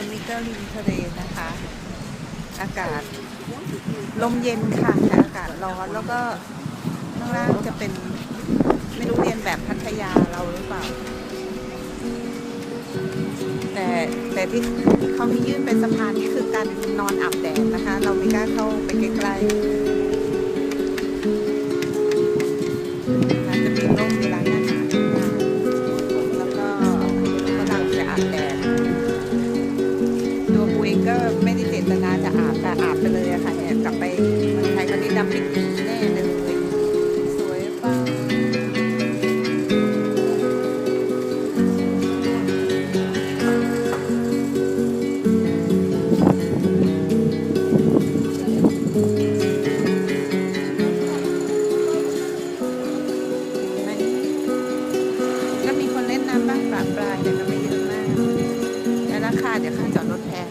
อันนี้ก็ริมทะเลนะคะ อากาศลมเย็นค่ะแต่อากาศร้อนแล้วก็ข้างล่างจะเป็นไม่รู้เรียนแบบพัทยาเราหรือเปล่า แต่แต่ที่เขามียื่นเป็นสะพานนี่คือการนอนอาบแดดนะคะ เราไม่กล้าเข้าไปใกล้ๆอาจจะมีร่มมีร้านอาหารแล้วก็กำลังจะอาบแดด ก็ไม่ได้เจตนาจะอาบแต่อาบไปเลยอะค่ะเนี่ยกลับไปเมืองไทยวันนี้ดำเป็นปีแน่เลยสวยเปล่าไหมก็มีคนเล่นน้ำบ้างปลาปลาแต่ก็ไม่เยอะมาก และราคาเดี๋ยวค่าจอดรถแพง